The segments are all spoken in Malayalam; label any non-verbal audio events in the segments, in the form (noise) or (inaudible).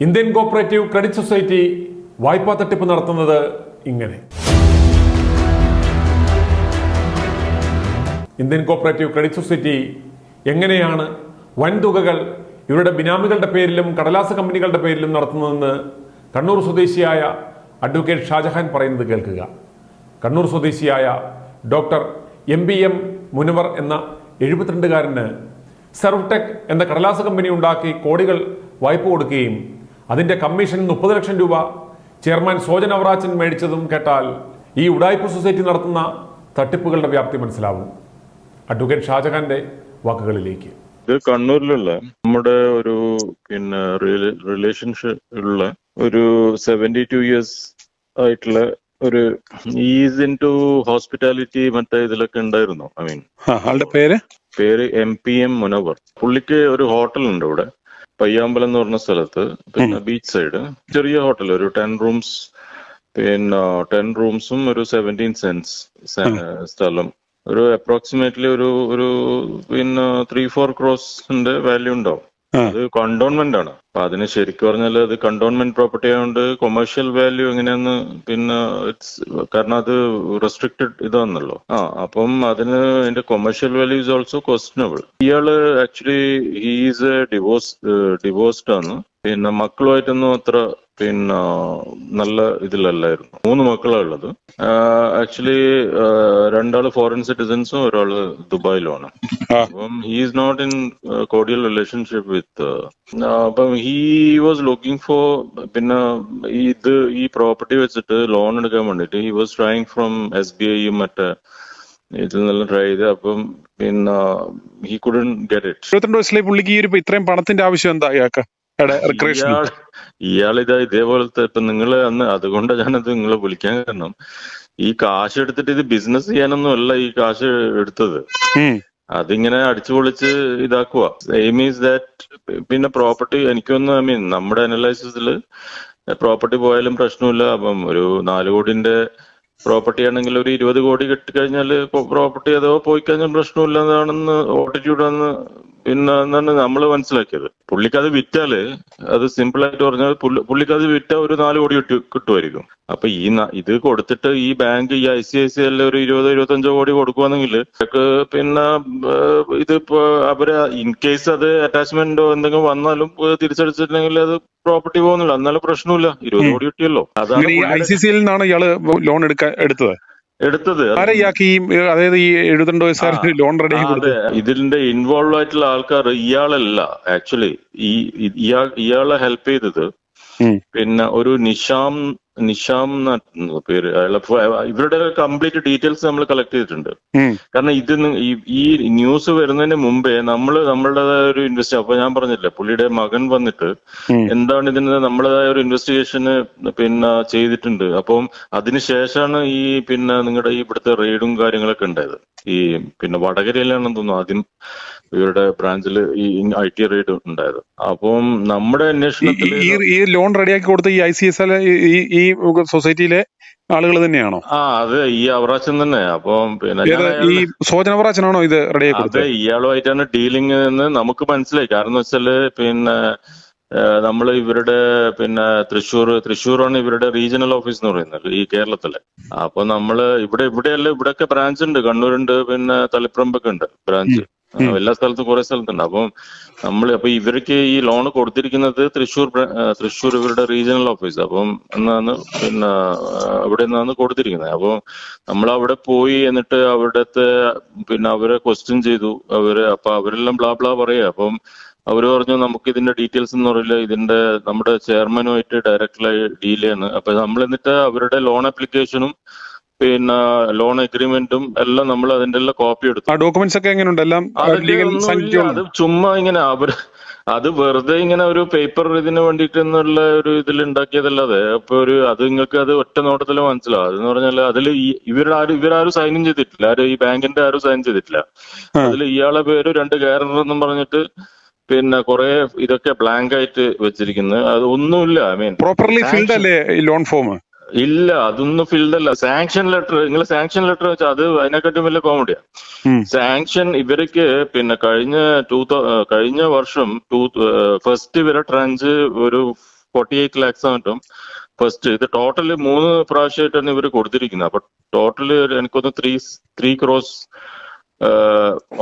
ഇന്ത്യൻ കോപ്പറേറ്റീവ് ക്രെഡിറ്റ് സൊസൈറ്റി വായ്പാ തട്ടിപ്പ് നടത്തുന്നത് ഇങ്ങനെ. ഇന്ത്യൻ കോപ്പറേറ്റീവ് ക്രെഡിറ്റ് സൊസൈറ്റി എങ്ങനെയാണ് വൻതുകകൾ ഇവരുടെ ബിനാമികളുടെ പേരിലും കടലാസ കമ്പനികളുടെ പേരിലും നടത്തുന്നതെന്ന് കണ്ണൂർ സ്വദേശിയായ അഡ്വക്കേറ്റ് ഷാജഹാൻ പറയുന്നത് കേൾക്കുക. കണ്ണൂർ സ്വദേശിയായ doctor M B M Munavar എന്ന എഴുപത്തിരണ്ടുകാരന് സെർവ്ടെക് എന്ന കടലാസ കമ്പനി ഉണ്ടാക്കി കോടികൾ വായ്പ കൊടുക്കുകയും അതിന്റെ കമ്മീഷൻ മുപ്പത് ലക്ഷം രൂപ ചെയർമാൻ സോജൻ അവറാച്ചൻ മേടിച്ചതും കേട്ടാൽ ഈ ഉടായ്പ സൊസൈറ്റി നടത്തുന്ന തട്ടിപ്പുകളുടെ വ്യാപ്തി മനസ്സിലാവും. അഡ്വക്കേറ്റ് ഷാജഹാന്റെ വാക്കുകളിലേക്ക്. ഇത് കണ്ണൂരിലുള്ള നമ്മുടെ ഒരു പിന്നെ റിലേഷൻഷിപ്പ് ഉള്ള ഒരു സെവന്റി ടു ഇയേഴ്സ് ആയിട്ടുള്ള ഒരു ഈസ് ഇൻ ടു ഹോസ്പിറ്റാലിറ്റി മറ്റേ ഇതിലൊക്കെ ഉണ്ടായിരുന്നു. ഐ മീൻ ആളുടെ പേര്? പേര് എം പി എം മുനവർ പുള്ളിക്ക് ഒരു ഹോട്ടൽ ഉണ്ട് ഇവിടെ. പയ്യാമ്പലം എന്ന് പറഞ്ഞ സ്ഥലത്ത് പിന്നെ ബീച്ച് സൈഡ് ചെറിയ ഹോട്ടൽ ഒരു ടെൻ റൂംസ് പിന്നെ ടെൻ റൂംസും ഒരു സെവന്റീൻ സെൻസ് സ്ഥലം. ഒരു അപ്രോക്സിമേറ്റ്ലി ഒരു ഒരു പിന്നെ ത്രീ ഫോർ ക്രോസിന്റെ വാല്യൂ ഉണ്ടാവും. അത് കണ്ടോൺമെന്റ് ആണ്. അപ്പൊ അതിന് ശരിക്കും പറഞ്ഞാൽ അത് കണ്ടോൺമെന്റ് പ്രോപ്പർട്ടി ആയതുകൊണ്ട് കൊമേഴ്ഷ്യൽ വാല്യൂ എങ്ങനെയാന്ന് പിന്നെ ഇറ്റ്സ് കാരണം അത് റെസ്ട്രിക്റ്റഡ് ഇതാണല്ലോ ആ അപ്പം അതിന് അതിന്റെ commercial value is also questionable ഇയാൾ actually he's a divorce divorced ആണ്. പിന്നെ മക്കളുമായിട്ടൊന്നും അത്ര പിന്നെ നല്ല ഇതിലല്ലായിരുന്നു. മൂന്ന് മക്കളാണ് ഉള്ളത്. ആക്ച്വലി രണ്ടാൾ ഫോറിൻ സിറ്റിസൺസും ഒരാൾ ദുബായിലുമാണ്. അപ്പം he's not in cordial relationship with അപ്പം ഹീ വാസ് ലുക്കിംഗ് ഫോർ പിന്നെ ഇത് ഈ പ്രോപ്പർട്ടി വെച്ചിട്ട് ലോൺ എടുക്കാൻ വേണ്ടിട്ട് he was trying from S B ഐയും മറ്റേ ഇതിൽ നിന്നെല്ലാം ട്രൈ ചെയ്ത് അപ്പം പിന്നെ ഹി കുഡൻ ഗെറ്റ് ഇറ്റ് ഇരുപത്തിരണ്ട് വയസ്സിലെ പുള്ളിക്ക് ഈ ഒരു ഇത്രയും പണത്തിന്റെ ആവശ്യം എന്താ ഇയാൾക്ക്? ഇയാൾ ഇയാളിതാ ഇതേപോലത്തെ ഇപ്പൊ നിങ്ങൾ അന്ന് അതുകൊണ്ട് ഞാനത് നിങ്ങളെ വിളിക്കാൻ കാരണം. ഈ കാശ് എടുത്തിട്ട് ഇത് ബിസിനസ് ചെയ്യാനൊന്നും അല്ല ഈ കാശ് എടുത്തത്. അതിങ്ങനെ അടിച്ചു പൊളിച്ച് ഇതാക്കുക എയിം ഈസ് ദാറ്റ് പിന്നെ പ്രോപ്പർട്ടി എനിക്കൊന്ന് ഐ മീൻ നമ്മുടെ അനലൈസിസിൽ പ്രോപ്പർട്ടി പോയാലും പ്രശ്നമില്ല. അപ്പം ഒരു നാല് കോടിന്റെ പ്രോപ്പർട്ടി ആണെങ്കിൽ ഒരു ഇരുപത് കോടി കിട്ടിക്കഴിഞ്ഞാൽ പ്രോപ്പർട്ടി അതോ പോയി കഴിഞ്ഞാൽ പ്രശ്നമില്ല എന്നാണെന്ന് ഓട്ടിറ്റ്യൂഡ് ആണ് പിന്നെ എന്നാണ് നമ്മൾ മനസ്സിലാക്കിയത്? പുള്ളിക്ക് അത് വിറ്റാൽ അത് സിമ്പിൾ ആയിട്ട് പറഞ്ഞാൽ പുള്ളിക്കത് പുള്ളിക്ക് അത് വിറ്റ ഒരു നാല് കോടി കിട്ടു കിട്ടുമായിരിക്കും. അപ്പൊ ഈ ഇത് കൊടുത്തിട്ട് ഈ ബാങ്ക് ഈ I C I C L ഒരു ഇരുപത് ഇരുപത്തഞ്ചോ കോടി കൊടുക്കുവാണെങ്കിൽ പിന്നെ ഇത് ഇപ്പൊ അവർ ഇൻ കേസ് അത് അറ്റാച്ച്മെന്റോ എന്തെങ്കിലും വന്നാലും തിരിച്ചടിച്ചിട്ടുണ്ടെങ്കിൽ അത് പ്രോപ്പർട്ടി പോകുന്നില്ല. എന്നാലും പ്രശ്നമില്ല. ഇരുപത് കോടി കിട്ടിയല്ലോ. അതാണ് ഐ സി നിന്നാണ് ഇയാൾ ലോൺ എടുക്കാൻ എടുത്തത്? എടുത്തത്. ആരെ അതായത് ഈ എഴുപത്തിരണ്ട് വയസ്സുകാരന് ലോൺ റെഡി ഇതിന്റെ ഇൻവോൾവ് ആയിട്ടുള്ള ആൾക്കാർ ഇയാളല്ല. ആക്ച്വലി ഈ ഇയാൾ ഇയാളെ ഹെൽപ്പ് ചെയ്തത്. പിന്നെ ഒരു നിഷാം നിഷാം പേര് അയാളെ ഇവരുടെ കംപ്ലീറ്റ് ഡീറ്റെയിൽസ് നമ്മൾ കളക്ട് ചെയ്തിട്ടുണ്ട്. കാരണം ഇത് ഈ- ഈ ന്യൂസ് വരുന്നതിന് മുമ്പേ നമ്മൾ നമ്മളുടേതായ ഒരു ഇൻവെസ്റ്റ് അപ്പൊ ഞാൻ പറഞ്ഞില്ലേ പുള്ളിയുടെ മകൻ വന്നിട്ട് എന്താണ് ഇതിന് നമ്മളേതായ ഒരു ഇൻവെസ്റ്റിഗേഷന് പിന്നെ ചെയ്തിട്ടുണ്ട്. അപ്പം അതിനുശേഷമാണ് ഈ പിന്നെ നിങ്ങളുടെ ഈ ഇവിടുത്തെ റെയ്ഡും കാര്യങ്ങളൊക്കെ ഉണ്ടായത്. ഈ പിന്നെ വടകരയിലാണെന്ന് തോന്നുന്നു ആദ്യം. ഇവരുടെ ബ്രാഞ്ചിൽ ഈ ഐ ടി റെയ്ഡ് ഉണ്ടായത്. അപ്പം നമ്മുടെ അന്വേഷണത്തിൽ ഈ ലോൺ റെഡിയാക്കി കൊടുത്ത ഈ ഐ സി എസ് എൽ ഈ സൊസൈറ്റിയിലെ ആളുകൾ തന്നെയാണോ? ആ അതെ ഈ അവറാച്ചൻ തന്നെ. അപ്പം പിന്നെ ഈ സോജനവറാച്ചനാണോ ഇത് റെഡിയാക്കി അതെ കൊടുത്തത്? ഇയാളുമായിട്ടാണ് ഡീലിംഗ് എന്ന് നമുക്ക് മനസ്സിലായി. കാരണം വെച്ചാൽ പിന്നെ നമ്മൾ ഇവരുടെ പിന്നെ തൃശ്ശൂർ തൃശ്ശൂറാണ് ഇവരുടെ റീജിയണൽ ഓഫീസ് എന്ന് പറയുന്നത് ഈ കേരളത്തിലെ. അപ്പൊ നമ്മൾ ഇവിടെ ഇവിടെയല്ല ഇവിടെയൊക്കെ ബ്രാഞ്ച് ഉണ്ട്. കണ്ണൂരുണ്ട് പിന്നെ തളിപ്പറമ്പൊക്കെ ഉണ്ട് ബ്രാഞ്ച്. എല്ലാ സ്ഥലത്തും കുറെ സ്ഥലത്തുണ്ട്. അപ്പം നമ്മൾ അപ്പൊ ഇവർക്ക് ഈ ലോൺ കൊടുത്തിരിക്കുന്നത് തൃശ്ശൂർ തൃശ്ശൂർ ഇവരുടെ റീജിയണൽ ഓഫീസ് അപ്പം എന്നാണ് പിന്നെ അവിടെ നിന്നാണ് കൊടുത്തിരിക്കുന്നത്. അപ്പം നമ്മൾ അവിടെ പോയി എന്നിട്ട് അവിടുത്തെ പിന്നെ അവരെ ക്വസ്റ്റ്യൻ ചെയ്തു. അവർ അപ്പൊ അവരെല്ലാം ബ്ലാ ബ്ലാ പറയാ അപ്പം അവർ പറഞ്ഞു നമുക്ക് ഇതിന്റെ ഡീറ്റെയിൽസ് എന്ന് അറിയില്ല. ഇതിന്റെ നമ്മുടെ ചെയർമാനുമായിട്ട് ഡയറക്റ്റ്ലായി ഡീൽ ചെയ്യാണ്. അപ്പൊ നമ്മൾ എന്നിട്ട് അവരുടെ ലോൺ ആപ്ലിക്കേഷനും പിന്നെ ലോൺ അഗ്രിമെന്റും എല്ലാം നമ്മൾ അതിന്റെ എല്ലാം കോപ്പി എടുത്തു. ആ ഡോക്യുമെന്റ്സ് ഒക്കെ എങ്ങനെയുണ്ട്? എല്ലാം ലീഗൽ ഒന്നുമില്ല. അത് ചുമ്മാ ഇങ്ങനെ അവർ അത് വെറുതെ ഇങ്ങനെ ഒരു പേപ്പർ ഇതിന് വേണ്ടിയിട്ട് എന്നുള്ള ഒരു ഇതിൽ ഉണ്ടാക്കിയതല്ലാതെ. അപ്പൊ ഒരു അത് നിങ്ങൾക്ക് അത് ഒറ്റ നോട്ടത്തിൽ മനസ്സിലാവും. അതെന്ന് പറഞ്ഞാൽ അതിൽ ആരും ഇവരാരും സൈനും ചെയ്തിട്ടില്ല. ആരും ഈ ബാങ്കിന്റെ ആരും സൈൻ ചെയ്തിട്ടില്ല. അതിൽ ഇയാളെ പേര് രണ്ട് ഗ്യാരണ്ടർ എന്നും പറഞ്ഞിട്ട് പിന്നെ കുറെ ഇതൊക്കെ ബ്ലാങ്ക് ആയിട്ട് വെച്ചിരിക്കുന്നത് അത് ഒന്നുമില്ല ഐ മീൻ പ്രോപ്പർലി ഫിൽഡ് അല്ലേ ഈ ലോൺ ഫോം ഇല്ല അതൊന്നും ഫിൽഡ് അല്ല സാങ്ഷൻ ലെറ്റർ നിങ്ങൾ സാങ്ഷൻ ലെറ്റർ വെച്ചാൽ അത് അതിനെക്കാട്ടും വലിയ കോമഡിയാ. സാങ്ഷൻ ഇവർക്ക് പിന്നെ കഴിഞ്ഞ ടൂ കഴിഞ്ഞ വർഷം ടൂ ഫസ്റ്റ് ഇവരെ ട്രാൻസ് ഒരു ഫോർട്ടി എയ്റ്റ് ലാക്സ് ആയിട്ടും ഫസ്റ്റ് ഇത് ടോട്ടൽ മൂന്ന് പ്രാവശ്യമായിട്ടാണ് ഇവർ കൊടുത്തിരിക്കുന്നത്. അപ്പൊ ടോട്ടൽ എനിക്കൊന്ന് three three crores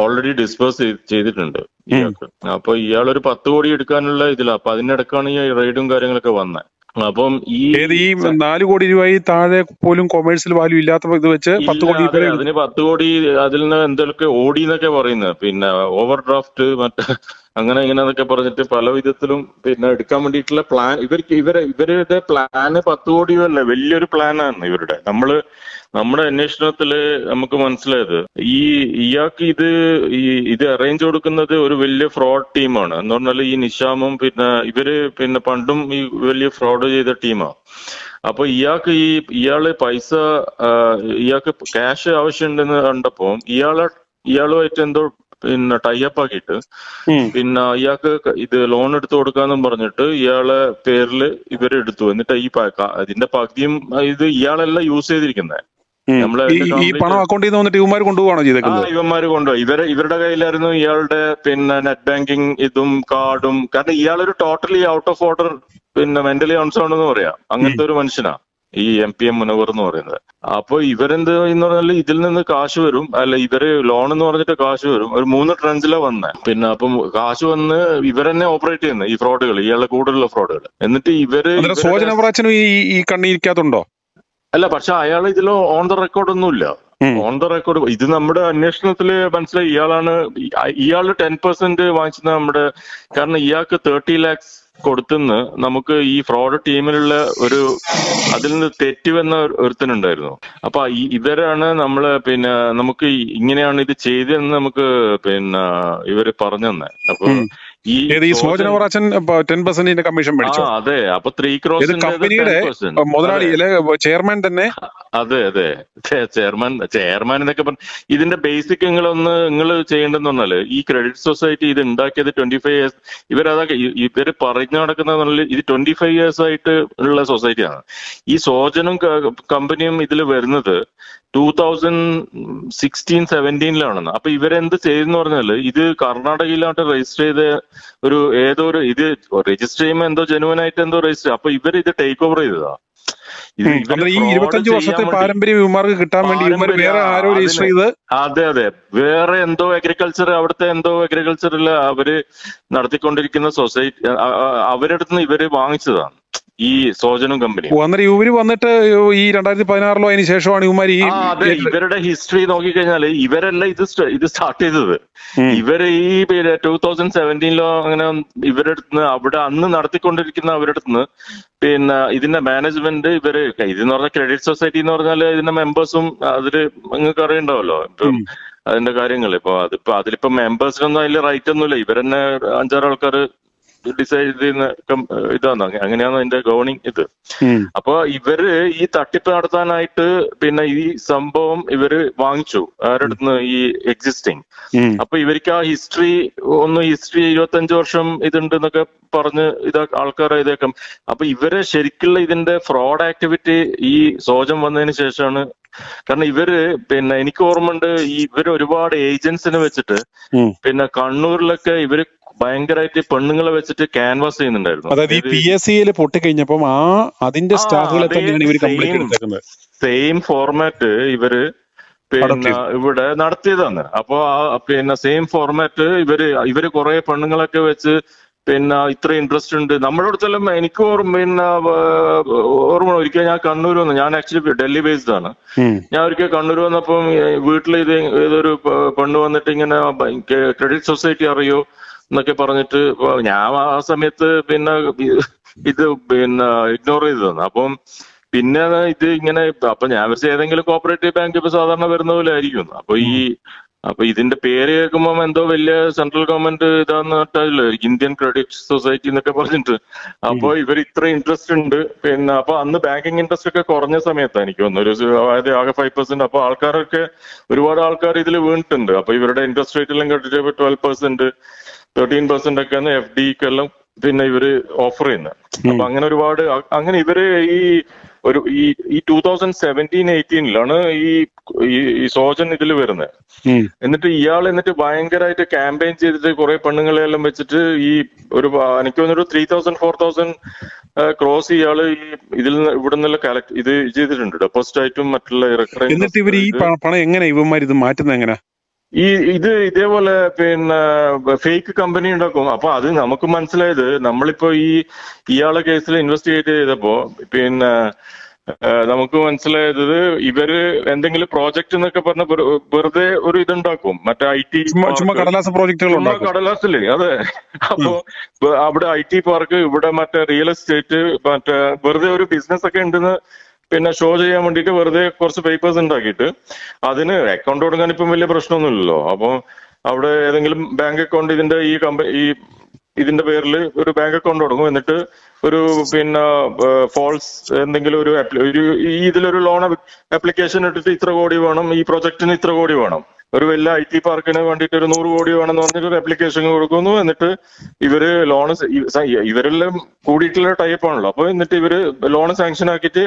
already disperse ചെയ്തിട്ടുണ്ട് ഇയാൾക്ക്. അപ്പൊ ഇയാൾ ഒരു പത്ത് കോടി എടുക്കാനുള്ള ഇതിലാണ് അപ്പൊ അതിനിടക്കാണ് ഈ റെയ്ഡും കാര്യങ്ങളൊക്കെ വന്നത് അപ്പം ഈ ഏത് ഈ നാല് കോടി രൂപയിൽ താഴെ പോലും കൊമേഴ്സ്യൽ വാല്യൂ ഇല്ലാത്ത ഇത് വെച്ച് പത്ത് കോടി അതിന് പത്ത് കോടി അതിൽ നിന്ന് എന്തൊക്കെ ഓടി എന്നൊക്കെ പറയുന്നത്. പിന്നെ ഓവർ ഡ്രാഫ്റ്റ് മറ്റേ അങ്ങനെ ഇങ്ങനെ എന്നൊക്കെ പറഞ്ഞിട്ട് പല വിധത്തിലും പിന്നെ എടുക്കാൻ വേണ്ടിയിട്ടുള്ള പ്ലാൻ ഇവർക്ക് ഇവരെ ഇവരുടെ പ്ലാന് പത്ത് കോടിയോ അല്ല വലിയൊരു പ്ലാനാണ് ഇവരുടെ. നമ്മൾ നമ്മുടെ അന്വേഷണത്തിൽ നമുക്ക് മനസ്സിലായത് ഈ ഇയാൾക്ക് ഇത് ഈ ഇത് അറേഞ്ച് കൊടുക്കുന്നത് ഒരു വലിയ ഫ്രോഡ് ടീമാണ് എന്ന് പറഞ്ഞാൽ ഈ നിഷാമും പിന്നെ ഇവർ പിന്നെ പണ്ടും ഈ വലിയ ഫ്രോഡ് ചെയ്ത ടീമാണ് അപ്പൊ ഇയാൾക്ക് ഈ ഇയാൾ പൈസ ഇയാൾക്ക് ക്യാഷ് ആവശ്യമുണ്ടെന്ന് കണ്ടപ്പോ ഇയാളെ ഇയാളുമായിട്ട് എന്തോ പിന്നെ ടൈപ്പ് ആക്കിയിട്ട്. പിന്നെ ഇയാൾക്ക് ഇത് ലോൺ എടുത്തു കൊടുക്കാന്നും പറഞ്ഞിട്ട് ഇയാളെ പേരിൽ ഇവരെടുത്തു എന്നിട്ട് ഈ അതിന്റെ പകുതിയും ഇത് ഇയാളല്ല യൂസ് ചെയ്തിരിക്കുന്നത് നമ്മളെ ഈ പണം അക്കൗണ്ടിൽ നിന്ന് വന്നിട്ട് ഇവന്മാർ കൊണ്ടുപോകണോ ചെയ്തേക്കുന്നത്? ഇവന്മാര് കൊണ്ടുപോയി. ഇവർ ഇവരുടെ കയ്യിലായിരുന്നു ഇയാളുടെ പിന്നെ നെറ്റ് ബാങ്കിങ് ഇതും കാർഡും കാരണം ഇയാളൊരു ടോട്ടലി ഔട്ട് ഓഫ് ഓർഡർ പിന്നെ മെന്റലി അൺസൗണ്ട് എന്ന് പറയാം. അങ്ങനത്തെ ഒരു മനുഷ്യനാ. ഈ എം പി എം മുനവർ എന്ന് പറയുന്നത്. അപ്പൊ ഇവരെന്ത് എന്ന് പറഞ്ഞാൽ ഇതിൽ നിന്ന് കാശ് വരും. അല്ല ഇവർ ലോൺ എന്ന് പറഞ്ഞിട്ട് കാശ് വരും. ഒരു മൂന്ന് ട്രെൻഡിലാണ് വന്നത് പിന്നെ അപ്പം കാശ് വന്ന് ഇവരെന്നെ ഓപ്പറേറ്റ് ചെയ്യുന്നത് ഈ ഫ്രോഡുകൾ ഇയാളുടെ കൂടുതലുള്ള ഫ്രോഡുകൾ എന്നിട്ട് ഇവർ അന്നേരം സോജന പ്രാച്ചനും ഈ കണ്ണിരിക്കാത്തുണ്ടോ? അല്ല പക്ഷെ അയാൾ ഇതിൽ ഓൺ ദ റെക്കോർഡ് ഒന്നുമില്ല. ഓൺ ദ റെക്കോർഡ് ഇത് നമ്മുടെ അന്വേഷണത്തിൽ മനസ്സിലായി. ഇയാളാണ് ഇയാൾ ടെൻ പെർസെന്റ് വാങ്ങിച്ചത് നമ്മുടെ കാരണം ഇയാൾക്ക് തേർട്ടി ലാക്സ് കൊടുത്തെന്ന് നമുക്ക് ഈ ഫ്രോഡ് ടീമിലുള്ള ഒരു അതിൽ നിന്ന് തെറ്റ് വന്ന ഒരു- ഒരുത്തനുണ്ടായിരുന്നു അപ്പൊ ഇവരാണ് നമ്മൾ പിന്നെ നമുക്ക് ഇങ്ങനെയാണ് ഇത് ചെയ്തതെന്ന് നമുക്ക് പിന്നെ ഇവർ പറഞ്ഞു തന്നെ അപ്പൊ. ഈ ഈ സോജന ടെൻ പെർസെന്റിന്റെ കമ്മീഷൻ മേടിച്ചു? അതെ. അപ്പൊ ത്രീ ക്രോസ് കമ്പനിയുടെ മുതലാളി ചെയർമാൻ തന്നെ? അതെ അതെ. ചെയർമാൻ ചെയർമാൻ എന്നൊക്കെ പറഞ്ഞു ഇതിന്റെ ബേസിക് നിങ്ങൾ ഒന്ന് നിങ്ങൾ ചെയ്യേണ്ടതെന്ന് പറഞ്ഞാൽ ഈ ക്രെഡിറ്റ് സൊസൈറ്റി ഇത് ഉണ്ടാക്കിയത് ട്വന്റി ഫൈവ് ഇയേഴ്സ് ഇവരതൊക്കെ ഇവർ പറഞ്ഞു നടക്കുന്ന ഇത് ട്വന്റി ഫൈവ് ഇയേഴ്സ് ആയിട്ട് ഉള്ള സൊസൈറ്റിയാണ്. ഈ സോജനും കമ്പനിയും ഇതിൽ വരുന്നത് ടൂ തൗസൻഡ് സിക്സ്റ്റീൻ സെവന്റീനിലാണെന്ന്. അപ്പൊ ഇവരെന്ത് ചെയ്തെന്ന് പറഞ്ഞാൽ ഇത് കർണാടകയിലോട്ട് രജിസ്റ്റർ ചെയ്ത ഒരു ഏതോ ഒരു ഇത് രജിസ്റ്റർ ചെയ്യുമ്പോൾ എന്തോ ജനുവൻ ആയിട്ട് എന്തോ രജിസ്റ്റർ അപ്പൊ ഇവർ ഇത് ടേക്ക് ഓവർ ചെയ്തതാ. ഈ ഇരുപത്തഞ്ച് വർഷത്തെ വേണ്ടി- പാരമ്പര്യം ഇവന്മാർക്ക് കിട്ടാൻ വേണ്ടി വേറെ ആരോ അതിന് രജിസ്റ്റർ ചെയ്ത് അതെ അതെ. വേറെ എന്തോ അഗ്രികൾച്ചർ അവിടുത്തെ എന്തോ അഗ്രികൾച്ചറിൽ അവർ നടത്തിക്കൊണ്ടിരിക്കുന്ന സൊസൈറ്റി അവരുടെ നിന്ന് ഇവർ വാങ്ങിച്ചതാണ്. ഈ സോജനും കമ്പനി അന്നേരം ഇവർ വന്നിട്ട് ഈ രണ്ടായിരത്തി പതിനാറിലോ അതിന് ശേഷമാണ് ഇവന്മാർ ഈ അതെ. ഇവരുടെ ഹിസ്റ്ററി നോക്കിക്കഴിഞ്ഞാൽ ഇവരല്ല ഇത് ഇത് സ്റ്റാർട്ട് ചെയ്തത്. ഇവർ ഈ ടൂ തൗസൻഡ് സെവന്റീനിലോ അങ്ങനെ ഇവരുടെ അടുത്ത് അവിടെ അന്ന് നടത്തിക്കൊണ്ടിരിക്കുന്ന അവരുടെ അടുത്ത് പിന്നെ ഇതിന്റെ മാനേജ്മെന്റ് ഇവർ ഇതെന്ന് പറഞ്ഞാൽ ക്രെഡിറ്റ് സൊസൈറ്റി എന്ന് പറഞ്ഞാൽ ഇതിന്റെ മെമ്പേഴ്സും അതിൽ നിങ്ങൾക്ക് അറിയണ്ടാവല്ലോ. ഇപ്പം അതിന്റെ കാര്യങ്ങൾ ഇപ്പൊ അതിപ്പോ അതിലിപ്പോ മെമ്പേഴ്സിനൊന്നും അതിൽ റൈറ്റ് ഒന്നുമില്ല. ഇവരെന്നെ അഞ്ചാറ് ആൾക്കാർ ഡിസൈഡ് ചെയ്യുന്ന ഇതാന്ന്. അങ്ങനെയാണ് അതിന്റെ ഗവേണിംഗ് ഇത്. അപ്പൊ ഇവർ ഈ തട്ടിപ്പ് നടത്താനായിട്ട് പിന്നെ ഈ സംഭവം ഇവർ വാങ്ങിച്ചു. ആരുടെ ഈ എക്സിസ്റ്റിംഗ്. അപ്പൊ ഇവർക്ക് ആ ഹിസ്റ്ററി ഒന്ന് ഹിസ്റ്ററി ഇരുപത്തഞ്ച് വർഷം ഇതുണ്ട് എന്നൊക്കെ പറഞ്ഞ് ഇതാ ആൾക്കാരെ ഇതേക്കാം. അപ്പൊ ഇവരെ ശരിക്കുള്ള ഇതിന്റെ ഫ്രോഡ് ആക്ടിവിറ്റി ഈ സോജം വന്നതിന് ശേഷമാണ്. കാരണം ഇവർ പിന്നെ എനിക്ക് ഓർമ്മയുണ്ട് ഉണ്ട് ഇവർ ഒരുപാട് ഏജൻസിനെ വെച്ചിട്ട് പിന്നെ കണ്ണൂരിലൊക്കെ ഇവർ ഭയങ്കരമായിട്ട് പെണ്ണുങ്ങളെ വെച്ചിട്ട് ക്യാൻവാസ് ചെയ്യുന്നുണ്ടായിരുന്നു. അതായത് ഈ പി എസ് സിയിൽ പൊട്ടിക്കഴിഞ്ഞപ്പം ആ അതിന്റെ സ്റ്റാഫുകളെ തന്നെയാണ് ഇവർ കംപ്ലീറ്റ്. എടുത്തേക്കുന്നത്. സെയിം ഫോർമാറ്റ് ഇവർ പിന്നെ ഇവിടെ നടത്തിയതാണ്. അപ്പൊ ആ പിന്നെ സെയിം ഫോർമാറ്റ് ഇവർ ഇവർ കുറെ പെണ്ണുങ്ങളൊക്കെ വെച്ച് പിന്നെ ഇത്ര ഇൻട്രസ്റ്റ് ഉണ്ട്. നമ്മുടെ അടുത്തെല്ലാം എനിക്ക് ഓർമ്മ പിന്നെ ഓർമ്മ ഒരിക്കൽ ഞാൻ കണ്ണൂർ വന്നു. ഞാൻ ആക്ച്വലി ഡൽഹി ബേസ്ഡ് ആണ്. ഞാൻ ഒരിക്കൽ കണ്ണൂർ വന്നപ്പം വീട്ടിൽ ഇത് ഏതൊരു പെണ്ണ് വന്നിട്ട് ഇങ്ങനെ ക്രെഡിറ്റ് സൊസൈറ്റി അറിയോ? എന്നൊക്കെ പറഞ്ഞിട്ട് ഞാൻ ആ സമയത്ത് പിന്നെ ഇത് പിന്നെ ഇഗ്നോർ ചെയ്തു തന്നു. അപ്പം പിന്നെ ഇത് ഇങ്ങനെ അപ്പൊ ഞാൻ വെച്ച് ഏതെങ്കിലും കോപ്പറേറ്റീവ് ബാങ്ക് ഇപ്പൊ സാധാരണ വരുന്ന പോലെ ആയിരിക്കും. അപ്പൊ ഈ അപ്പൊ ഇതിന്റെ പേര് കേൾക്കുമ്പോൾ എന്തോ വലിയ സെൻട്രൽ ഗവൺമെന്റ് ഇതാന്ന് പറഞ്ഞിട്ടല്ലോ ഇന്ത്യൻ ക്രെഡിറ്റ് സൊസൈറ്റി എന്നൊക്കെ പറഞ്ഞിട്ട്. അപ്പൊ ഇവർ ഇത്ര ഇൻട്രസ്റ്റ് ഉണ്ട്. പിന്നെ അപ്പൊ അന്ന് ബാങ്കിങ് ഇൻട്രസ്റ്റ് ഒക്കെ കുറഞ്ഞ സമയത്താണ് എനിക്ക് തോന്നുന്നു ഒരു അതായത് ആകെ ഫൈവ് പെർസെന്റ് അപ്പൊ ആൾക്കാരൊക്കെ ഒരുപാട് ആൾക്കാർ ഇതിൽ വീണിട്ടുണ്ട്. അപ്പൊ ഇവരുടെ ഇൻട്രസ്റ്റ് റേറ്റ് എല്ലാം കേട്ടിട്ട് ട്വൽവ് പെർസെന്റ് തേർട്ടീൻ പെർസെന്റ് ഒക്കെയാണ് എഫ് ഡിക്ക് എല്ലാം പിന്നെ ഇവർ ഓഫർ ചെയ്യുന്നത് അപ്പൊ അങ്ങനെ ഒരുപാട് അങ്ങനെ ഇവർ ഈ ഒരു ഈ ഈ ടൂ തൗസൻഡ് സെവന്റീൻ എയ്റ്റീനിലാണ് ഈ ഈ- സോജൻ ഇതിൽ വരുന്നത് എന്നിട്ട് ഇയാൾ എന്നിട്ട് ഭയങ്കരമായിട്ട് ക്യാമ്പയിൻ ചെയ്തിട്ട് കുറെ പെണ്ണുങ്ങളെ എല്ലാം വെച്ചിട്ട് ഈ ഒരു എനിക്ക് തോന്നുന്നൊരു three thousand four thousand crores ഇയാൾ ഈ ഇതിൽ നിന്ന് ഇവിടെ നിന്നെല്ലാം കളക്ട് ഇത് ചെയ്തിട്ടുണ്ട്. ഡെപ്പോസിറ്റ് ആയിട്ടും മറ്റുള്ള എന്നിട്ട് ഇവർ ഈ പണം എങ്ങനെ ഇവന്മാർ ഇത് മാറ്റുന്നത് എങ്ങനെ ഈ ഇത് ഇതേപോലെ പിന്നെ ഫേക്ക് കമ്പനി ഉണ്ടാക്കും. അപ്പൊ അത് നമുക്ക് മനസ്സിലായത് നമ്മളിപ്പോ ഈ ഇയാളെ കേസിൽ ഇൻവെസ്റ്റിഗേറ്റ് ചെയ്തപ്പോ പിന്നെ നമുക്ക് മനസ്സിലായത് ഇവർ എന്തെങ്കിലും പ്രോജക്റ്റ് എന്നൊക്കെ പറഞ്ഞ വെറു- വെറുതെ ഒരു ഇതുണ്ടാക്കും. മറ്റേ ഐ ടി കടലാസ പ്രോജക്റ്റുകൾ കടലാസില്ലേ അതെ. അപ്പൊ അവിടെ ഐ ടി പാർക്ക് ഇവിടെ മറ്റേ റിയൽ എസ്റ്റേറ്റ് മറ്റേ വെറുതെ ഒരു ബിസിനസ് ഒക്കെ ഉണ്ടെന്ന് പിന്നെ ഷോ ചെയ്യാൻ വേണ്ടിയിട്ട് വെറുതെ കുറച്ച് പേപ്പേഴ്സ് ഉണ്ടാക്കിയിട്ട് അതിന് അക്കൗണ്ട് തുടങ്ങാൻ ഇപ്പം വലിയ പ്രശ്നമൊന്നുമില്ലല്ലോ. അപ്പൊ അവിടെ ഏതെങ്കിലും ബാങ്ക് അക്കൗണ്ട് ഇതിന്റെ ഈ കമ്പനി ഈ ഇതിന്റെ പേരിൽ ഒരു ബാങ്ക് അക്കൗണ്ട് തുടങ്ങും. എന്നിട്ട് ഒരു പിന്നെ ഫോൾസ് എന്തെങ്കിലും ഒരു ഒരു ഇതിലൊരു ലോൺ ആപ്ലിക്കേഷൻ ഇട്ടിട്ട് ഇത്ര കോടി വേണം ഈ പ്രൊജക്ടിന് ഇത്ര കോടി വേണം. ഒരു വലിയ ഐ ടി പാർക്കിന് വേണ്ടിയിട്ട് ഒരു നൂറ് കോടി വേണമെന്ന് പറഞ്ഞിട്ട് ഒരു അപ്ലിക്കേഷൻ കൊടുക്കുന്നു. എന്നിട്ട് ഇവർ ലോണ് ഇവരെല്ലാം കൂടിയിട്ടുള്ള ടൈപ്പ് ആണല്ലോ. അപ്പൊ എന്നിട്ട് ഇവർ ലോണ് സാങ്ഷൻ ആക്കിയിട്ട്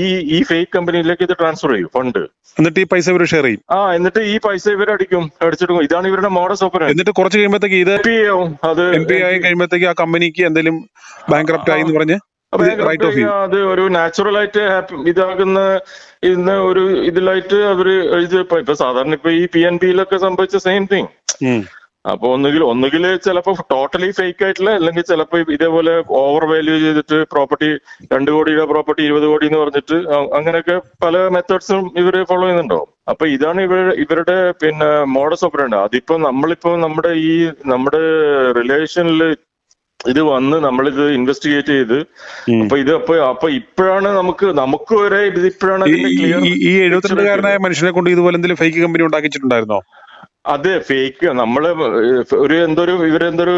ഈ ഈ ഫേക്ക് കമ്പനിയിലേക്ക് ഇത് ട്രാൻസ്ഫർ ചെയ്യും ഫണ്ട് എന്നിട്ട് ഈ പൈസ ഇവർ ഷെയർ ചെയ്യും? ആ എന്നിട്ട് ഈ പൈസ ഇവർ അടിക്കും അടിച്ചെടുക്കും ഇതാണ് ഇവരുടെ മോഡസ് ഓപ്പറേഷൻ എന്നിട്ട് കുറച്ച് കഴിയുമ്പോഴത്തേക്ക് ഇത് ആവും. അത് എം പി ആയി കഴിയുമ്പോഴത്തേക്ക് ആ കമ്പനിക്ക് എന്തെങ്കിലും ബാങ്ക് ആയി എന്ന് പറഞ്ഞ്? അത് ഒരു നാച്ചുറൽ ആയിട്ട് ഇതാകുന്ന ഇന്ന് ഒരു ഇതിലായിട്ട് അവർ എഴുതി ഇപ്പൊ സാധാരണ ഇപ്പൊ ഈ പി എൻ ബിയിലൊക്കെ സംഭവിച്ച സെയിം തിങ്. അപ്പൊ ഒന്നുകിൽ ഒന്നുകിൽ ചിലപ്പോ ടോട്ടലി ഫേക്ക് ആയിട്ടുള്ള അല്ലെങ്കിൽ ചിലപ്പോ ഇതേപോലെ ഓവർ വാല്യൂ ചെയ്തിട്ട് പ്രോപ്പർട്ടി രണ്ട് കോടിയുടെ പ്രോപ്പർട്ടി ഇരുപത് കോടി എന്ന് പറഞ്ഞിട്ട് അങ്ങനെയൊക്കെ പല മെത്തേഡ്സും ഇവർ ഫോളോ ചെയ്യുന്നുണ്ടോ അപ്പൊ ഇതാണ് ഇവർ ഇവരുടെ പിന്നെ മോഡസ് ഓപ്പറേണ്ട അതിപ്പോ നമ്മളിപ്പോ നമ്മുടെ ഈ നമ്മുടെ റിലേഷനിൽ ഇത് വന്ന് നമ്മളിത് ഇൻവെസ്റ്റിഗേറ്റ് ചെയ്ത്. അപ്പൊ ഇത് അപ്പൊ അപ്പൊ ഇപ്പോഴാണ് നമുക്ക് നമുക്ക് വരെ ഇത് ഇപ്പോഴാണ് ഈ എഴുപത്തിരണ്ടുകാരനായ മനുഷ്യനെ കൊണ്ട് ഇതുപോലെ എന്തെങ്കിലും ഫേക്ക് കമ്പനി ഉണ്ടാക്കിച്ചിട്ടുണ്ടായിരുന്നോ അത് ഫേക്ക് നമ്മൾ ഒരു എന്തോ ഒരു ഇവരെന്തോ ഒരു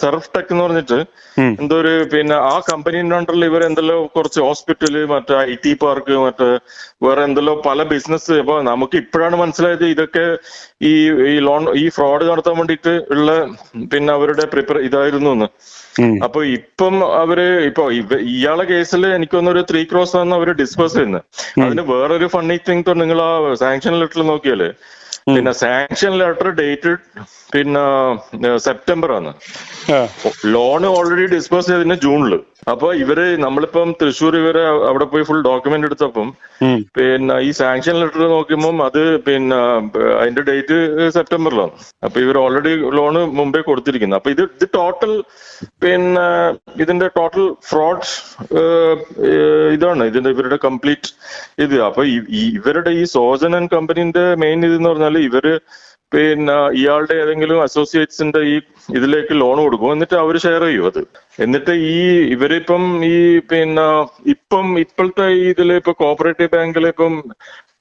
സെർഫ് ടെക് എന്ന് പറഞ്ഞിട്ട്. എന്തോ ഒരു പിന്നെ ആ കമ്പനി അണ്ടറിൽ ഇവർ എന്തെല്ലോ കുറച്ച് ഹോസ്പിറ്റൽ മറ്റേ ഐ ടി പാർക്ക് മറ്റേ വേറെ എന്തെല്ലോ പല ബിസിനസ് അപ്പൊ നമുക്ക് ഇപ്പോഴാണ് മനസ്സിലായത് ഇതൊക്കെ ഈ ഈ ലോൺ ഈ ഫ്രോഡ് നടത്താൻ വേണ്ടിയിട്ട് ഉള്ള പിന്നെ അവരുടെ പ്രിപ്പയർ ഇതായിരുന്നു എന്ന്. അപ്പൊ ഇപ്പം അവർ ഇപ്പൊ ഇയാളെ കേസിൽ എനിക്ക് ഒരു ത്രീ ക്രോസ് ആണ് അവർ ഡിസ്പേഴ്സ് ചെയ്യുന്നത്. അതിന് വേറൊരു ഫണ്ണി തിങ് നിങ്ങൾ ആ സാങ്ഷൻ ലെറ്റർ നോക്കിയാൽ പിന്നെ സാങ്ഷൻ ലെറ്റർ ഡേറ്റഡ് പിന്നെ സെപ്റ്റംബർ ആണ്. ലോൺ ഓൾറെഡി ഡിസ്പേഴ്സ് ചെയ്തതിന് ജൂണിൽ. അപ്പൊ ഇവർ നമ്മളിപ്പം തൃശ്ശൂർ ഇവർ അവിടെ പോയി ഫുൾ ഡോക്യുമെന്റ് എടുത്തപ്പം പിന്നെ ഈ സാങ്ഷൻ ലെറ്റർ നോക്കുമ്പോൾ അത് പിന്നെ അതിന്റെ ഡേറ്റ് സെപ്റ്റംബറിലാണ്. അപ്പൊ ഇവർ ഓൾറെഡി ലോണ് മുമ്പേ കൊടുത്തിരിക്കുന്നു. അപ്പൊ ഇത് ഇത് ടോട്ടൽ പിന്നെ ഇതിന്റെ ടോട്ടൽ ഫ്രോഡ്സ് ഇതാണ്. ഇതിന്റെ ഇവരുടെ കംപ്ലീറ്റ് ഇത്. അപ്പൊ ഇവരുടെ ഈ സോജൻ ആൻഡ് കമ്പനീന്റെ മെയിൻ ഇത് എന്ന് പറഞ്ഞാൽ ഇവർ പിന്നെ ഇയാളുടെ ഏതെങ്കിലും അസോസിയേറ്റ്സിന്റെ ഈ ഇതിലേക്ക് ലോൺ കൊടുക്കും. എന്നിട്ട് അവർ ഷെയർ ചെയ്യും അത്. എന്നിട്ട് ഈ ഇവരിപ്പം ഈ പിന്നെ ഇപ്പം ഇപ്പോഴത്തെ ഈ ഇതിൽ ഇപ്പൊ കോപ്പറേറ്റീവ് ബാങ്കിൽ ഇപ്പം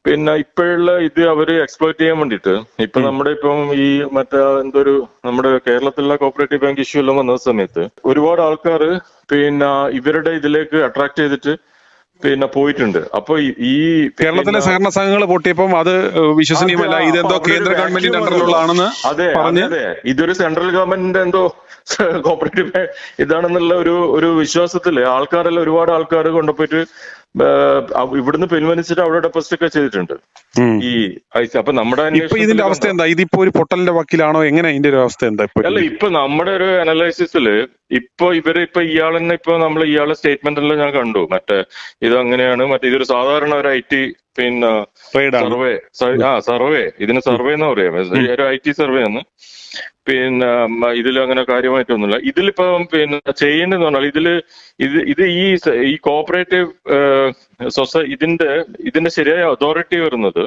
പിന്നെ ഇപ്പോഴുള്ള ഇത് അവർ എക്സ്പ്ലോയിറ്റ് ചെയ്യാൻ വേണ്ടിയിട്ട് ഇപ്പൊ നമ്മുടെ ഇപ്പം ഈ മറ്റേ എന്തൊരു നമ്മുടെ കേരളത്തിലുള്ള കോപ്പറേറ്റീവ് ബാങ്ക് ഇഷ്യൂ എല്ലാം വന്ന സമയത്ത് ഒരുപാട് ആൾക്കാർ പിന്നെ ഇവരുടെ ഇതിലേക്ക് അട്രാക്ട് ചെയ്തിട്ട് പിന്നെ പോയിട്ടുണ്ട്. അപ്പൊ ഈ- കേരളത്തിലെ സഹകരണ സംഘങ്ങൾ പൊട്ടിയപ്പോ അത് വിശ്വസനീയമല്ല ഇതെന്തോ കേന്ദ്ര ഗവൺമെന്റിന്റെ അണ്ടറിലുള്ളതാണെന്ന് അതെ അതെ ഇതൊരു സെൻട്രൽ ഗവൺമെന്റിന്റെ എന്തോ (laughs) കോപ്പറേറ്റീവ് ഇതാണെന്നുള്ള ഒരു ഒരു വിശ്വാസത്തിൽ ആൾക്കാരെല്ലാം ഒരുപാട് ആൾക്കാർ കൊണ്ടുപോയിട്ട് ഇവിടുന്ന് പിൻവലിച്ചിട്ട് അവിടെ ഡെപ്പോസിറ്റ് ഒക്കെ ചെയ്തിട്ടുണ്ട്. ഈ ഐ- അപ്പൊ നമ്മുടെ ഇതിന്റെ അവസ്ഥ എന്താ? ഇതിപ്പോ ഒരു പൊട്ടലിന്റെ വക്കീലാണോ? എങ്ങനെ ഇതിന്റെ ഒരു അവസ്ഥ എന്താ ഇപ്പൊ അല്ല ഇപ്പൊ നമ്മുടെ ഒരു അനലൈസിസിൽ ഇപ്പൊ ഇവർ ഇപ്പൊ ഇയാളെന്നെ ഇപ്പൊ നമ്മൾ ഇയാളെ സ്റ്റേറ്റ്മെന്റ് എല്ലാം ഞാൻ കണ്ടു. മറ്റേ ഇത് അങ്ങനെയാണ് മറ്റേ ഇതൊരു സാധാരണ ഒരു ഐ ടി പിന്നെ സർവേ ആ സർവേ. ഇതിന് സർവേ എന്നാ പറയാം? ഒരു ഐ ടി സർവേ ആണ്. പിന്നെ ഇതിലും ഇതിൽ അങ്ങനെ കാര്യമായിട്ടൊന്നുമില്ല. ഇതിലിപ്പം പിന്നെ ചെയ്യേണ്ടതെന്ന് പറഞ്ഞാൽ ഇതിൽ ഇത് ഇത് ഈ ഈ കോപ്പറേറ്റീവ് സൊസൈ ഇതിന്റെ ഇതിന്റെ ശരിയായ അതോറിറ്റി വരുന്നത്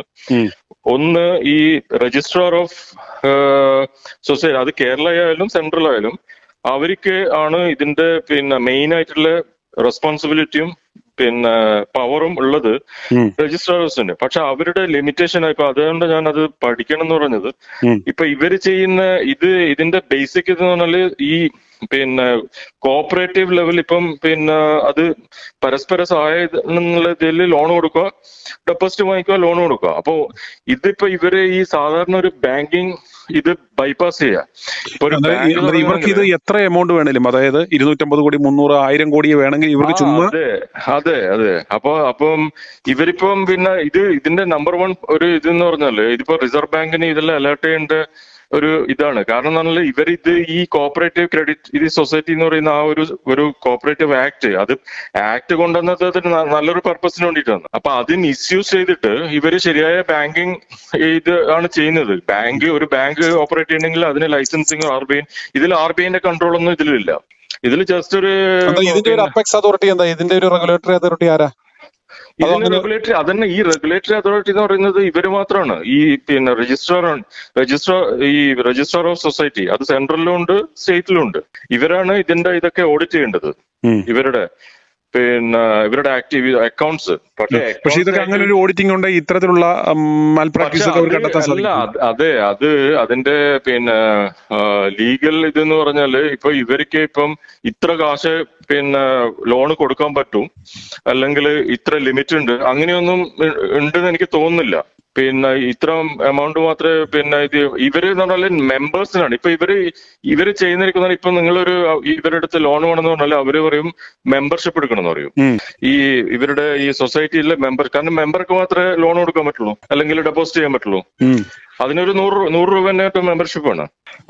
ഒന്ന് ഈ രജിസ്ട്രാർ ഓഫ് സൊസൈറ്റി അത് കേരള ആയാലും സെൻട്രൽ ആയാലും അവർക്ക് ആണ് ഇതിന്റെ പിന്നെ മെയിൻ ആയിട്ടുള്ള റെസ്പോൺസിബിലിറ്റിയും പിന്നെ പവറും ഉള്ളത് ഉം. രജിസ്ട്രാർസിന് പക്ഷെ അവരുടെ ലിമിറ്റേഷൻ ഇപ്പൊ അതുകൊണ്ട് ഞാൻ അത് പഠിക്കണം എന്ന് പറഞ്ഞത് ഇപ്പൊ ഇവർ ചെയ്യുന്ന ഇത് ഇതിന്റെ ബേസിക് എന്ന് പറഞ്ഞാൽ ഈ പിന്നെ കോപ്പറേറ്റീവ് ലെവൽ ഇപ്പം പിന്നെ അത് പരസ്പര സഹായം എന്നുള്ള ഇതിൽ ലോൺ കൊടുക്കുക ഡെപ്പോസിറ്റ് വാങ്ങിക്കുക ലോൺ കൊടുക്കുക. അപ്പോ ഇതിപ്പോ ഇവർ ഈ സാധാരണ ഒരു ബാങ്കിങ് ഇത് ബൈപ്പാസ് ചെയ്യുക ഇവർക്ക് ഇത് എത്ര എമൗണ്ട് വേണേലും അതായത് ഇരുന്നൂറ്റമ്പത് കോടി മുന്നൂറ് ആയിരം കോടി വേണമെങ്കിൽ ഇവർക്ക് ചുമ്മാ അതെ അതെ അതെ. അപ്പൊ അപ്പം ഇവരിപ്പം പിന്നെ ഇത് ഇതിന്റെ നമ്പർ വൺ ഒരു ഇത് എന്ന് പറഞ്ഞാൽ ഇതിപ്പോ റിസർവ് ബാങ്കിന് ഇതെല്ലാം അലേർട്ട് ചെയ്യേണ്ട. ഒരു ഇതാണ്. കാരണം എന്ന് പറഞ്ഞാൽ ഇവർ ഇത് ഈ കോപ്പറേറ്റീവ് ക്രെഡിറ്റ് ഇത് സൊസൈറ്റി എന്ന് പറയുന്ന ആ ഒരു ഒരു കോപ്പറേറ്റീവ് ആക്ട് അത് ആക്ട് കൊണ്ടുവന്നത് അതിന് നല്ലൊരു പർപ്പസിന് വേണ്ടിയിട്ടാണ്. അപ്പൊ അത് മിസ്യൂസ് ചെയ്തിട്ട് ഇവർ ശരിയായ ബാങ്കിങ് ഇത് ആണ് ചെയ്യുന്നത്. ബാങ്ക് ഒരു ബാങ്ക് ഓപ്പറേറ്റ് ചെയ്യണമെങ്കിൽ അതിന് ലൈസൻസിങ് ആർ ബി ഐ ഇതിൽ ആർ ബി ഐന്റെ കൺട്രോൾ ഒന്നും ഇതിലില്ല. ഇതിൽ ജസ്റ്റ് ഒരു ഇതിന്റെ ഒരു അപ്പെക്സ് അതോറിറ്റി എന്താ? ഇതിന്റെ ഒരു റെഗുലേറ്ററി അതോറിറ്റി ആരാ? ഇതിന് റെഗുലേറ്ററി അതന്നെ ഈ റെഗുലേറ്ററി അതോറിറ്റി എന്ന് പറയുന്നത് ഇവർ മാത്രമാണ് ഈ പിന്നെ രജിസ്ട്രാർ രജിസ്ട്രാർ ഈ രജിസ്ട്രാർ ഓഫ് സൊസൈറ്റി അത് സെൻട്രലിലും ഉണ്ട് സ്റ്റേറ്റിലും ഉണ്ട്. ഇവരാണ് ഇതിന്റെ ഇതൊക്കെ ഓഡിറ്റ് ചെയ്യേണ്ടത്. ഇവരുടെ പിന്നെ ഇവരുടെ ആക്റ്റീവ് അക്കൗണ്ട്സ് പക്ഷേ ഇതൊക്കെ അങ്ങനെ ഒരു ഓഡിറ്റിംഗ് ഉണ്ട് ഇത്തരത്തിലുള്ള മാൽപ്രാക്ടീസ് ഒക്കെ അവർ കണ്ടെത്താൻ അല്ല സാധിക്കും അല്ല അതെ അത് അതിന്റെ പിന്നെ ലീഗൽ ഇതെന്ന് പറഞ്ഞാൽ ഇപ്പൊ ഇവർക്ക് ഇപ്പം ഇത്ര കാശ് പിന്നെ ലോൺ കൊടുക്കാൻ പറ്റും. അല്ലെങ്കിൽ ഇത്ര ലിമിറ്റ് ഉണ്ട്. അങ്ങനെയൊന്നും ഉണ്ടെന്ന് എനിക്ക് തോന്നുന്നില്ല. പിന്നെ ഇത്ര എമൗണ്ട് മാത്രമേ പിന്നെ ഇത് ഇവർ എന്ന് പറഞ്ഞാൽ മെമ്പേഴ്സിനാണ് ഇപ്പൊ ഇവർ ഇവർ ചെയ്യുന്നിരിക്കുന്ന ഇപ്പൊ നിങ്ങളൊരു ഇവരുടെ അടുത്ത് ലോൺ വേണമെന്ന് പറഞ്ഞാൽ അവർ പറയും മെമ്പർഷിപ്പ് എടുക്കണം എന്ന് പറയും ഈ ഇവരുടെ ഈ സൊസൈറ്റിയിലെ മെമ്പർ കാരണം മെമ്പർക്ക് മാത്രമേ ലോൺ കൊടുക്കാൻ പറ്റുള്ളൂ. അല്ലെങ്കിൽ ഡെപ്പോസിറ്റ് ചെയ്യാൻ പറ്റുള്ളൂ. അതിനൊരു നൂറ് നൂറ് രൂപ മെമ്പർഷിപ്പ് ആണ്.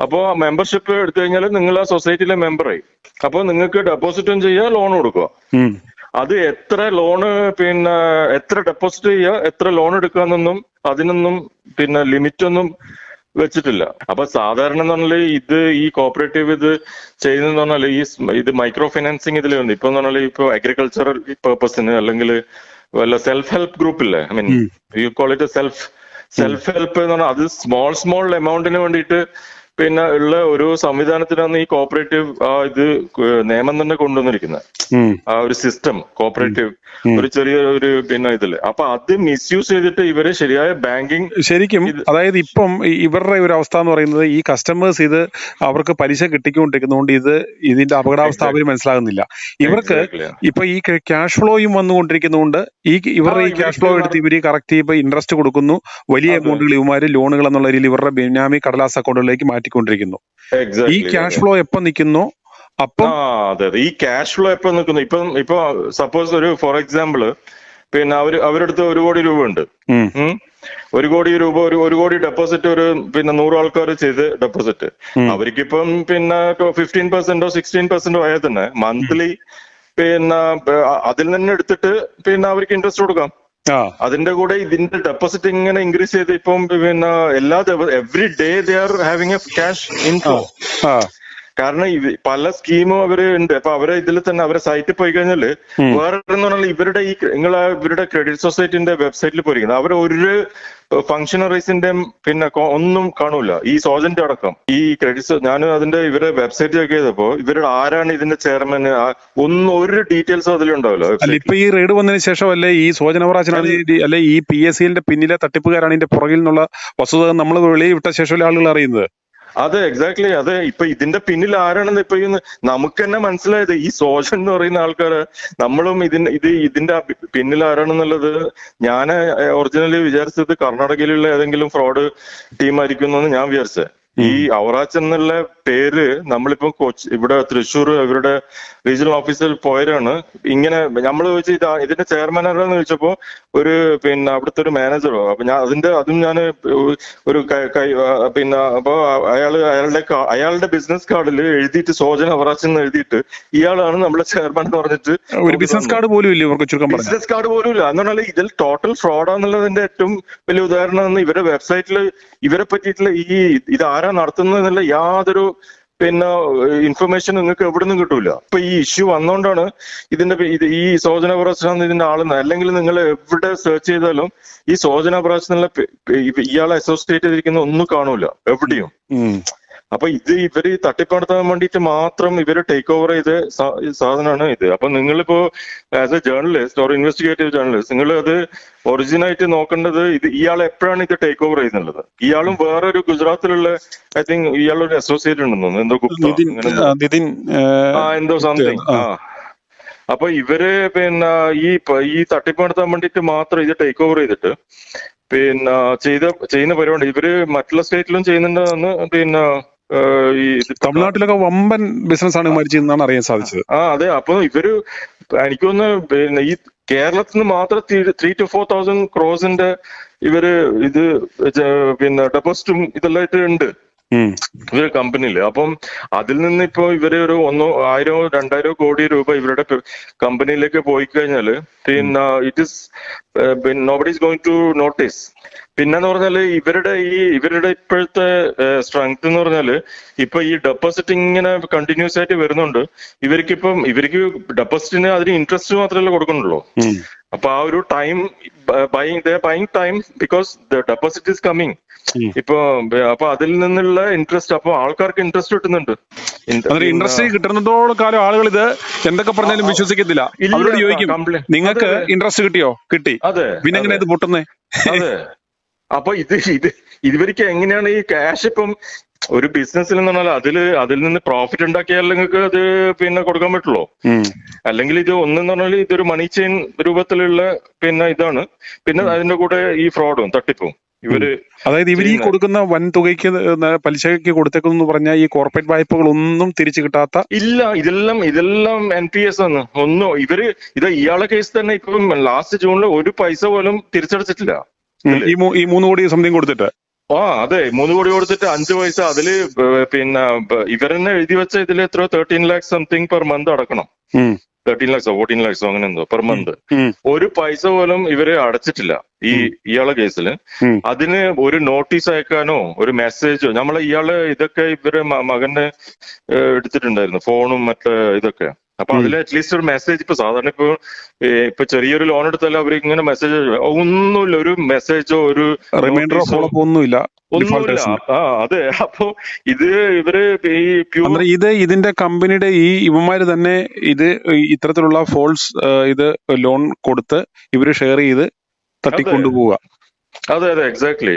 അപ്പോൾ ആ മെമ്പർഷിപ്പ് എടുത്തു കഴിഞ്ഞാൽ നിങ്ങൾ ആ സൊസൈറ്റിയിലെ മെമ്പറായി അപ്പോൾ നിങ്ങൾക്ക് ഡെപ്പോസിറ്റും ചെയ്യുക ലോൺ കൊടുക്കുക. അത് എത്ര ലോണ് പിന്നെ എത്ര ഡെപ്പോസിറ്റ് ചെയ്യുക എത്ര ലോൺ എടുക്കാന്നൊന്നും അതിനൊന്നും പിന്നെ ലിമിറ്റ് ഒന്നും വെച്ചിട്ടില്ല. അപ്പൊ സാധാരണ എന്ന് പറഞ്ഞാൽ ഇത് ഈ കോപ്പറേറ്റീവ് ഇത് ചെയ്യുന്നതെന്ന് പറഞ്ഞാൽ ഈ ഇത് മൈക്രോ ഫിനാൻസിങ് ഇതിൽ ഉണ്ട് ഇപ്പൊ പറഞ്ഞാൽ ഇപ്പൊ അഗ്രികൾച്ചറൽ പർപ്പസിന് അല്ലെങ്കിൽ വല്ല self help ഗ്രൂപ്പില്ലേ I mean you call it self self help എന്ന് പറഞ്ഞാൽ അത് സ്മോൾ സ്മോൾ എമൗണ്ടിന് വേണ്ടിയിട്ട് പിന്നെ ഉള്ള ഒരു സംവിധാനത്തിനാണ് ഈ കോപ്പറേറ്റീവ് ആ ഇത് നിയമം തന്നെ കൊണ്ടുവന്നിരിക്കുന്നത്. ആ ഒരു സിസ്റ്റം കോപ്പറേറ്റീവ് ഒരു ചെറിയ ഒരു പിന്നെ ഇതിൽ. അപ്പൊ അത് മിസ്യൂസ് ചെയ്തിട്ട് ഇവരെ ശരിയായ ബാങ്കിങ് ശരിക്കും അതായത് ഇപ്പം ഇവരുടെ ഒരു അവസ്ഥ എന്ന് പറയുന്നത് ഈ കസ്റ്റമേഴ്സ് ഇത് അവർക്ക് പലിശ കിട്ടിക്കൊണ്ടിരിക്കുന്നതുകൊണ്ട് ഇത് ഇതിന്റെ അപകടാവസ്ഥ അവർ മനസ്സിലാകുന്നില്ല. ഇവർക്ക് ഇപ്പൊ ഈ ക്യാഷ് ഫ്ലോയും വന്നുകൊണ്ടിരിക്കുന്നതുകൊണ്ട് ഈ ഇവരുടെ ഈ ക്യാഷ് ഫ്ലോ എടുത്ത് ഇവർ കറക്റ്റ് ഇപ്പൊ ഇൻട്രസ്റ്റ് കൊടുക്കുന്നു. വലിയ അക്കൗണ്ടുകൾ ഇവന്മാര് ലോണുകൾ എന്നുള്ള രീതിയിൽ ഇവരുടെ ബിനാമി കടലാസ് അക്കൗണ്ടുകളിലേക്ക് മാറ്റിക്കൊണ്ടിരിക്കുന്നു ഈ ക്യാഷ് ഫ്ലോ എപ്പം നിൽക്കുന്നു? അപ്പം അതെ അതെ. ഈ ക്യാഷ് ഫ്ലോ എപ്പോ നിൽക്കുന്നു? ഇപ്പം ഇപ്പൊ സപ്പോസ് ഒരു ഫോർ എക്സാമ്പിൾ പിന്നെ അവർ അവരെടുത്ത് ഒരു കോടി രൂപ ഉണ്ട്. ഒരു കോടി രൂപ ഒരു ഒരു കോടി ഡെപ്പോസിറ്റ് ഒരു പിന്നെ നൂറ് ആൾക്കാർ ചെയ്ത് ഡെപ്പോസിറ്റ്. അവർക്കിപ്പം പിന്നെ ഫിഫ്റ്റീൻ പെർസെന്റോ സിക്സ്റ്റീൻ പെർസെന്റോ ആയാൽ തന്നെ മന്ത്ലി പിന്നെ അതിൽ നിന്ന് എടുത്തിട്ട് പിന്നെ അവർക്ക് ഇൻട്രസ്റ്റ് കൊടുക്കാം. അതിന്റെ കൂടെ ഇതിന്റെ ഡെപ്പോസിറ്റ് ഇങ്ങനെ ഇൻക്രീസ് ചെയ്ത് ഇപ്പം പിന്നെ എല്ലാ every day they are having a cash inflow കാരണം പല സ്കീമും അവർ ഉണ്ട്. അപ്പൊ അവരെ ഇതിൽ തന്നെ അവരെ സൈറ്റിൽ പോയി കഴിഞ്ഞാൽ വേറെ എന്ന് പറഞ്ഞാൽ ഇവരുടെ ഈ നിങ്ങൾ ഇവരുടെ ക്രെഡിറ്റ് സൊസൈറ്റിന്റെ വെബ്സൈറ്റിൽ പോയിരിക്കുന്നത് അവർ ഒരു ഫംഗ്ഷണറീസിന്റെ പിന്നെ ഒന്നും കാണൂല. ഈ സോജന്റെ അടക്കം. ഈ ക്രെഡിറ്റ് ഞാൻ അതിന്റെ ഇവരുടെ വെബ്സൈറ്റ് ചെക്ക് ചെയ്തപ്പോ ഇവരുടെ ആരാണ് ഇതിന്റെ ചെയർമാൻ ഒന്നും ഒരു ഡീറ്റെയിൽസും അതിലുണ്ടാവില്ല ഇപ്പൊ ഈ റെയ്ഡ് വന്നതിന് ശേഷം അല്ലെ ഈ സോജന ഈ- അല്ലെ. ഈ പി എസ് സിന്റെ പിന്നിലെ തട്ടിപ്പുകാരാണ് ഇതിന്റെ പുറകിൽ നിന്നുള്ള വസ്തുത നമ്മൾ വെളിയിൽ വിട്ട ശേഷമല്ലേ ആളുകൾ അറിയുന്നത്? അതെ എക്സാക്ട്ലി അതെ ഇപ്പൊ ഇതിന്റെ പിന്നിൽ ആരാണെന്ന് ഇപ്പൊ നമുക്ക് തന്നെ മനസ്സിലായത് ഈ സോഷൻ എന്ന് പറയുന്ന ആൾക്കാര് നമ്മളും ഇതിന് ഇത് ഇതിന്റെ പിന്നിൽ ആരാണെന്നുള്ളത് ഞാൻ ഒറിജിനലി വിചാരിച്ചത് കർണാടകയിലുള്ള ഏതെങ്കിലും ഫ്രോഡ് ടീം ആയിരിക്കും എന്നാണ് ഞാൻ വിചാരിച്ചത്. ഈ ഔറാച്ച് എന്നുള്ള പേര് നമ്മളിപ്പോ കൊച്ചി ഇവിടെ തൃശ്ശൂർ ഇവരുടെ റീജിയണൽ ഓഫീസിൽ പോയവരാണ്. ഇങ്ങനെ നമ്മൾ ചോദിച്ചു ഇത് ഇതിന്റെ ചെയർമാൻ ആരാന്ന് ചോദിച്ചപ്പോ ഒരു പിന്നെ അവിടുത്തെ ഒരു മാനേജറോ അപ്പൊ ഞാൻ അതിന്റെ അതും ഞാൻ ഒരു പിന്നെ അപ്പൊ അയാൾ അയാളുടെ അയാളുടെ ബിസിനസ് കാർഡിൽ എഴുതിയിട്ട് സോജൻ അവറാച്ച് എന്ന് എഴുതിയിട്ട് ഇയാളാണ് നമ്മുടെ ചെയർമാൻ എന്ന് പറഞ്ഞിട്ട് ഒരു ബിസിനസ് കാർഡ് പോലും ഇല്ല ഇവർക്ക് ചുരുക്കം ബിസിനസ് കാർഡ് പോലും ഇല്ല. എന്ന് പറഞ്ഞാൽ ഇതിൽ ടോട്ടൽ ഫ്രോഡാന്നുള്ളതിന്റെ ഏറ്റവും വലിയ ഉദാഹരണം ഇവരുടെ വെബ്സൈറ്റിൽ ഇവരെ പറ്റിയിട്ടുള്ള ഈ ഇത് ആരാ നടത്തുന്നത് എന്നുള്ള യാതൊരു പിന്നെ ഇൻഫർമേഷൻ നിങ്ങൾക്ക് എവിടെ നിന്നും കിട്ടൂല. ഇപ്പൊ ഈ ഇഷ്യൂ വന്നോണ്ടാണ് ഇതിന്റെ ഇത് ഈ സോജന പ്രശ്നം ഇതിന്റെ ആളെന്ന് അല്ലെങ്കിൽ നിങ്ങൾ എവിടെ സെർച്ച് ചെയ്താലും ഈ സോജന പ്രശ്നം എന്നുള്ള പേ- പേ- ഇയാളെ അസോസിയേറ്റ് ചെയ്തിരിക്കുന്ന ഒന്നും കാണൂല. എവിടെയും. അപ്പൊ ഇത് ഇവർ തട്ടിപ്പടത്താൻ വേണ്ടിയിട്ട് മാത്രം ഇവർ ടേക്ക് ഓവർ ചെയ്ത സാധനമാണ് ഇത് അപ്പൊ നിങ്ങളിപ്പോ as a journalist or investigative journalist നിങ്ങൾ അത് ഒറിജിനായിട്ട് നോക്കേണ്ടത് ഇത് ഇയാൾ എപ്പോഴാണ് ഇത് ടേക്ക് ഓവർ ചെയ്യുന്നുള്ളത് ഇയാളും വേറൊരു ഗുജറാത്തിലുള്ള ഐ തിങ്ക് ഇയാളൊരു അസോസിയേറ്റ് ഉണ്ടെന്ന് തോന്നുന്നു എന്തോ ഗുപ്ത. ആ, എന്തോ സംതിങ് ആ. അപ്പൊ ഇവർ പിന്നെ ഈ ഈ തട്ടിപ്പ് നടത്താൻ വേണ്ടിയിട്ട് മാത്രം ഇത് ടേക്ക് ഓവർ ചെയ്തിട്ട് പിന്നെ ചെയ്ത ചെയ്യുന്ന പരിപാടി ഇവർ മറ്റുള്ള സ്റ്റേറ്റിലും ചെയ്യുന്നുണ്ടെന്ന് പിന്നെ ഈ തമിഴ്നാട്ടിലൊക്കെ വമ്പൻ ബിസിനസ് ആണ് മരിച്ചെന്നാണ് ചെയ്യുന്നതാണ് അറിയാൻ സാധിച്ചത്. ആ അതെ. അപ്പൊ ഇവർ എനിക്കൊന്ന് പിന്നെ ഈ കേരളത്തിൽ നിന്ന് മാത്രം ത്രീ ടു ഫോർ തൗസൻഡ് ക്രോസിന്റെ ഇവർ ഇത് പിന്നെ ഡെപ്പോസിറ്റും ഇതെല്ലാം ആയിട്ട് ഉണ്ട്. ഉം. ഇവർ കമ്പനിയിൽ അപ്പം അതിൽ നിന്ന് ഇപ്പോ ഇവർ ഒരു ഒന്നോ ആയിരോ രണ്ടായിരോ കോടി രൂപ ഇവരുടെ കമ്പനിയിലേക്ക് പോയി കഴിഞ്ഞാൽ പിന്നെ it is nobody is going to notice പിന്നെന്ന് പറഞ്ഞാൽ ഇവരുടെ ഈ ഇവരുടെ ഇപ്പോഴത്തെ സ്ട്രെങ്ത് എന്ന് പറഞ്ഞാൽ ഇപ്പൊ ഈ ഡെപ്പോസിറ്റ് ഇങ്ങനെ കണ്ടിന്യൂസ് ആയിട്ട് വരുന്നുണ്ട് ഇവർക്കിപ്പം ഇവർക്ക് ഡെപ്പോസിറ്റിന് അതിന് ഇൻട്രസ്റ്റ് മാത്രമല്ല കൊടുക്കണുള്ളൂ. അപ്പൊ ആ ഒരു time buying buying time because the deposit is coming ഇപ്പൊ അപ്പൊ അതിൽ നിന്നുള്ള ഇൻട്രസ്റ്റ് അപ്പൊ ആൾക്കാർക്ക് ഇൻട്രസ്റ്റ് കിട്ടുന്നുണ്ട്. ഇൻട്രസ്റ്റ് കിട്ടുന്നതോട് കാലം ആളുകൾ ഇത് എന്തൊക്കെ പറഞ്ഞാലും വിശ്വസിക്കത്തില്ല. അവരോട് ചോദിക്കും നിങ്ങൾക്ക്. ഇൻട്രസ്റ്റ് കിട്ടിയോ? കിട്ടി. അതെ പിന്നെ എങ്ങനെ ഇത് പൊട്ടുന്നേ? അതെ. അപ്പൊ ഇത് ഇത് ഇതുവരിക്കും എങ്ങനെയാണ് ഈ ക്യാഷ് ഇപ്പം ഒരു ബിസിനസ്സിൽ എന്ന് പറഞ്ഞാൽ അതിൽ അതിൽ നിന്ന് പ്രോഫിറ്റ് ഉണ്ടാക്കിയാൽ നിങ്ങൾക്ക് അത് പിന്നെ കൊടുക്കാൻ പറ്റുള്ളൂ. അല്ലെങ്കിൽ ഇത് ഒന്നെന്ന് പറഞ്ഞാൽ ഇതൊരു മണി ചെയിൻ രൂപത്തിലുള്ള പിന്നെ ഇതാണ്. പിന്നെ അതിന്റെ കൂടെ ഈ ഫ്രോഡും തട്ടിപ്പും ഇവർ അതായത് ഇവർ ഈ കൊടുക്കുന്ന വൻ തുകയ്ക്ക് പലിശയ്ക്ക് കൊടുത്തേക്കെന്ന് പറഞ്ഞാൽ ഈ കോർപ്പറേറ്റ് വായ്പകൾ ഒന്നും തിരിച്ചു കിട്ടാത്ത ഇല്ല ഇതെല്ലാം ഇതെല്ലാം എൻ പി എസ് ആണ്. ഒന്നും ഇവർ ഇത് ഇയാളെ കേസ് തന്നെ ഇപ്പം ലാസ്റ്റ് ജൂണിൽ ഒരു പൈസ പോലും തിരിച്ചടച്ചിട്ടില്ല. ഈ മൂന്ന് കോടി സംതിങ് കൊടുത്തിട്ട്. ആ അതെ മൂന്ന് കോടി കൊടുത്തിട്ട് അഞ്ച് പൈസ. അതിൽ പിന്നെ ഇവരെന്നെ എഴുതി വെച്ച ഇതിൽ എത്ര thirteen lakhs something per month അടക്കണം. തേർട്ടീൻ ലാക്സോ ഫോർട്ടീൻ ലാക്സോ അങ്ങനെ എന്തോ പെർ മന്ത് ഒരു പൈസ പോലും ഇവർ അടച്ചിട്ടില്ല ഈ ഇയാളെ കേസിൽ. അതിന് ഒരു നോട്ടീസ് അയക്കാനോ ഒരു മെസ്സേജോ നമ്മളെ ഇയാൾ ഇതൊക്കെ ഇവരെ മകന്റെ എടുത്തിട്ടുണ്ടായിരുന്നു ഫോണും മറ്റേ ഇതൊക്കെ. അപ്പൊ അതിൽ അറ്റ്ലീസ്റ്റ് ഒരു മെസ്സേജ് ഇപ്പൊ സാധാരണ ഇപ്പൊ ഇപ്പൊ ചെറിയൊരു ലോൺ എടുത്താലും അവർ ഇങ്ങനെ മെസ്സേജ് ഒന്നുമില്ല ഒരു മെസ്സേജോ ഒരു അപ്പ് ഒന്നുമില്ല ഒന്നുമില്ല. ആ അതെ അപ്പൊ ഇത് ഇവർ ഈ പ്യൂർ ഇത് ഇതിന്റെ കമ്പനിയുടെ ഈ ഇവന്മാര് തന്നെ ഇത് ഇത്തരത്തിലുള്ള ഫോൾസ് ഇത് ലോൺ കൊടുത്ത് ഇവർ ഷെയർ ചെയ്ത് തട്ടിക്കൊണ്ടുപോവുക. അതെ അതെ എക്സാക്ട്ലി